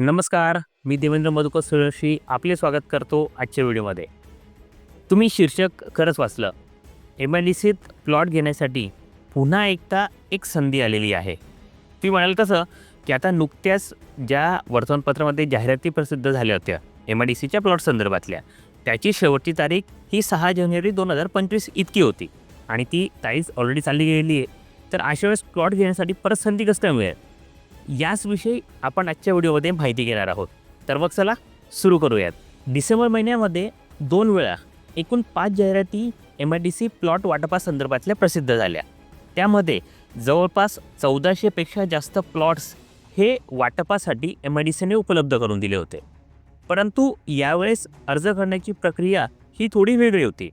नमस्कार मी देवेंद्र मधुकर सुरशी आपले स्वागत करतो आजच्या व्हिडिओमध्ये. तुम्ही शीर्षक खरंच वाचलं. एम आय डी सीत प्लॉट घेण्यासाठी पुन्हा एकदा एक संधी आलेली आहे. तुम्ही म्हणाल तसं की आता नुकत्याच ज्या वर्तमानपत्रामध्ये जाहिराती प्रसिद्ध झाल्या होत्या एम आय डी सीच्या प्लॉट संदर्भातल्या त्याची शेवटची तारीख ही सहा जानेवारी दोन हजार पंचवीस इतकी होती. आणि ती तारीख ऑलरेडी चालली गेलेली आहे. तर अशा वेळेस प्लॉट घेण्यासाठी परत संधी कसं मिळेल? याचविषयी आपण आजच्या व्हिडिओमध्ये माहिती घेणार आहोत. तर मग चला सुरू करूयात. डिसेंबर महिन्यामध्ये दोन वेळा एकूण पाच जाहिराती M I D C plot वाटपासंदर्भातल्या प्रसिद्ध झाल्या. त्यामध्ये जवळपास चौदाशेपेक्षा जास्त प्लॉट्स हे वाटपासाठी एम आय डी सीने उपलब्ध करून दिले होते. परंतु यावेळेस अर्ज करण्याची प्रक्रिया ही थोडी वेगळी होती.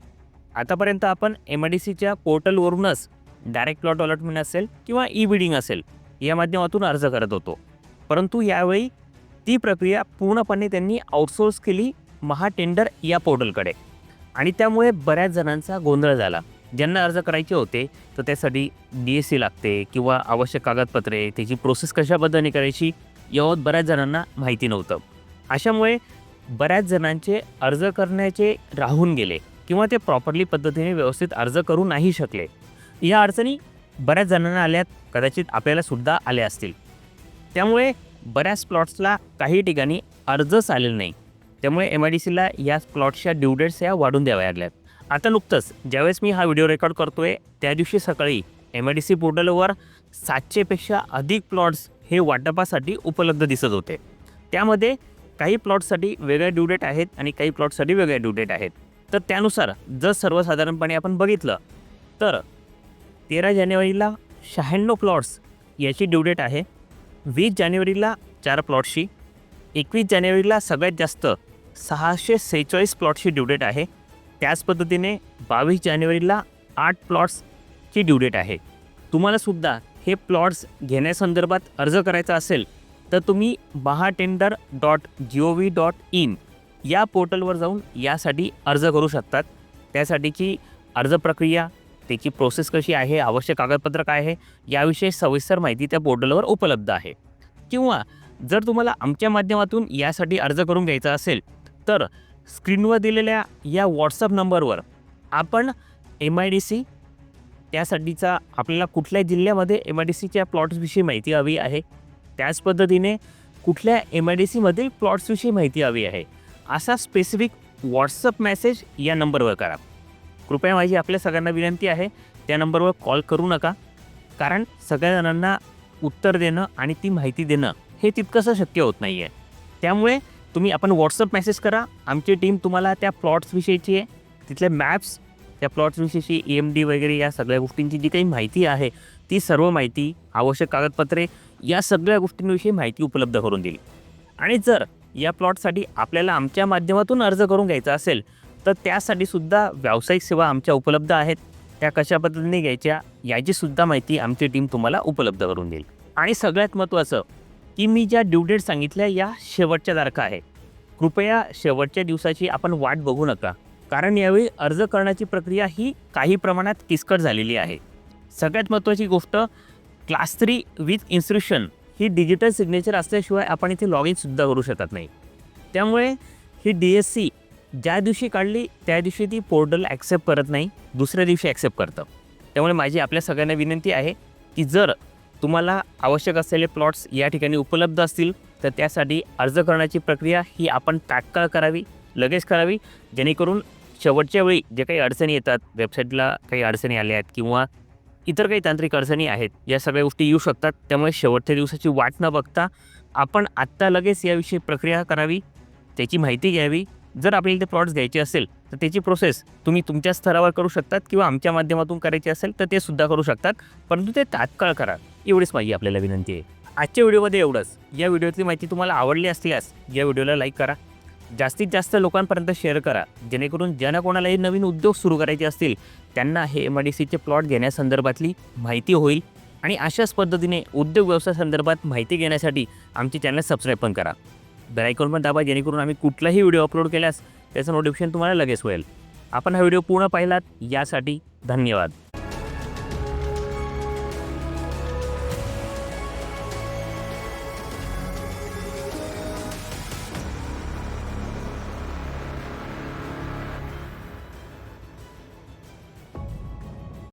आतापर्यंत आपण एम आय डी सीच्या पोर्टलवरूनच डायरेक्ट प्लॉट अलॉटमेंट असेल किंवा ई बिडिंग असेल या माध्यमातून अर्ज करत होतो. परंतु यावेळी ती प्रक्रिया पूर्णपणे त्यांनी आउटसोर्स केली महाटेंडर या पोर्टलकडे आणि त्यामुळे बऱ्याच जणांचा गोंधळ झाला. ज्यांना अर्ज करायचे होते तर त्यासाठी डी एस सी लागते किंवा आवश्यक कागदपत्रे त्याची प्रोसेस कशा पद्धतीने करायची यावर बऱ्याच जणांना माहिती नव्हतं. अशामुळे बऱ्याच जणांचे अर्ज करण्याचे राहून गेले किंवा ते प्रॉपरली पद्धतीने व्यवस्थित अर्ज करू नाही शकले. या अडचणी बऱ्याच जणांना आल्यात कदाचित आपल्याला सुद्धा आले असतील. त्यामुळे बऱ्याच प्लॉट्सला काही ठिकाणी अर्जच आलेले नाही. त्यामुळे एम आय डी सीला या प्लॉट्सच्या ड्युडेट्स या वाढून द्याव्या लागल्यात. आता नुकतंच ज्यावेळेस मी हा व्हिडिओ रेकॉर्ड करतो आहे त्या दिवशी सकाळी एम आय डी सी पोर्टलवर सातशेपेक्षा अधिक प्लॉट्स हे वाटपासाठी उपलब्ध दिसत होते. त्यामध्ये काही प्लॉट्ससाठी वेगळ्या ड्युडेट आहेत आणि काही प्लॉट्ससाठी वेगळ्या ड्युडेट आहेत. तर त्यानुसार जर सर्वसाधारणपणे आपण बघितलं तर तेरा जानेवारीला शहाण्णव प्लॉट्स याची ड्यू डेट आहे. वीस जानेवारीला चार प्लॉटशी एकवीस जानेवारीला सगळ्यात जास्त सहाशे सेहेचाळीस प्लॉटची ड्यू डेट आहे. त्याच पद्धतीने बावीस जानेवारीला आठ प्लॉट्सची ड्यू डेट आहे. तुम्हालासुद्धा हे प्लॉट्स घेण्यासंदर्भात अर्ज करायचा असेल तर तुम्ही Mahatender dot G O V dot in या पोर्टलवर जाऊन यासाठी अर्ज करू शकतात. त्यासाठीची अर्ज प्रक्रिया त्याची प्रोसेस कशी आहे आवश्यक कागदपत्र काय आहे याविषयी सविस्तर माहिती त्या पोर्टलवर उपलब्ध आहे. किंवा जर तुम्हाला आमच्या माध्यमातून यासाठी अर्ज करून घ्यायचा असेल तर स्क्रीनवर दिलेल्या या व्हॉट्सअप नंबरवर आपण एम आय डी सी त्यासाठीचा आपल्याला कुठल्या जिल्ह्यामध्ये एम आय डी सीच्या प्लॉट्सविषयी माहिती हवी आहे त्याच पद्धतीने कुठल्या एम आय डी सीमधील प्लॉट्सविषयी माहिती हवी आहे असा स्पेसिफिक व्हॉट्सअप मेसेज या नंबरवर करा. कृपया माझी आपल्या सगळ्यांना विनंती आहे त्या नंबरवर कॉल करू नका. कारण सगळ्या जणांना उत्तर देणं आणि ती माहिती देणं हे तितकंसं शक्य होत नाही आहे त्यामुळे तुम्ही आपण व्हॉट्सअप मेसेज करा. आमची टीम तुम्हाला त्या प्लॉट्सविषयीची आहे. तिथले मॅप्स त्या प्लॉट्सविषयीची ई एम डी वगैरे या सगळ्या गोष्टींची जी काही माहिती आहे ती सर्व माहिती आवश्यक कागदपत्रे या सगळ्या गोष्टींविषयी माहिती उपलब्ध करून दिली आणि जर या प्लॉटसाठी आपल्याला आमच्या माध्यमातून अर्ज करून घ्यायचा असेल तर त्यासाठी सुद्धा व्यावसायिक सेवा आमच्या उपलब्ध आहेत. त्या कशा पद्धतीने घ्यायच्या याची सुद्धा माहिती आमची टीम तुम्हाला उपलब्ध करून देईल. आणि सगळ्यात महत्त्वाचं की मी ज्या ड्यू डेट सांगितल्या या शेवटच्या तारखा आहे कृपया शेवटच्या दिवसाची आपण वाट बघू नका. कारण यावेळी अर्ज करण्याची प्रक्रिया ही काही प्रमाणात किचकट झालेली आहे. सगळ्यात महत्त्वाची गोष्ट क्लास थ्री विथ इन्स्ट्रक्शन ही डिजिटल सिग्नेचर असल्याशिवाय आपण इथे लॉग इनसुद्धा करू शकत नाही. त्यामुळे ही डी एस सी ज्या दिवशी काढली त्या दिवशी ती पोर्टल ॲक्सेप्ट करत नाही दुसऱ्या दिवशी ॲक्सेप्ट करतं. त्यामुळे माझी आपल्या सगळ्यांना विनंती आहे की जर तुम्हाला आवश्यक असलेले प्लॉट्स या ठिकाणी उपलब्ध असतील तर त्यासाठी अर्ज करण्याची प्रक्रिया ही आपण तात्काळ करावी लगेच करावी जेणेकरून शेवटच्या वेळी जे काही अडचणी येतात वेबसाईटला काही अडचणी आल्या आहेत किंवा इतर काही तांत्रिक अडचणी आहेत या सगळ्या गोष्टी येऊ शकतात. त्यामुळे शेवटच्या दिवसाची वाट न बघता आपण आत्ता लगेच याविषयी प्रक्रिया करावी त्याची माहिती घ्यावी जर आपल्याला ते प्लॉट्स घ्यायचे असेल तर त्याची प्रोसेस तुम्ही तुमच्या स्तरावर करू शकतात किंवा आमच्या माध्यमातून करायची असेल तर ते सुद्धा करू शकतात. परंतु ते तात्काळ करा. एवढीच माझी आपल्याला विनंती आहे. आजच्या व्हिडिओमध्ये एवढंच. या व्हिडिओतली माहिती तुम्हाला आवडली असल्यास या व्हिडिओला लाईक करा. जास्तीत जास्त लोकांपर्यंत शेअर करा. जेणेकरून ज्यांना कोणालाही नवीन उद्योग सुरू करायचे असतील त्यांना हे एम आय डी सीचे प्लॉट घेण्यासंदर्भातली माहिती होईल. आणि अशाच पद्धतीने उद्योग व्यवसायासंदर्भात माहिती घेण्यासाठी आमचे चॅनल सबस्क्राईब पण करा. बेलायकॉन पण दाबा जेणेकरून आम्ही कुठलाही व्हिडिओ अपलोड केल्यास त्याचं नोटिफिकेशन तुम्हाला लगेच होईल. आपण हा व्हिडिओ पूर्ण पाहिलात यासाठी धन्यवाद.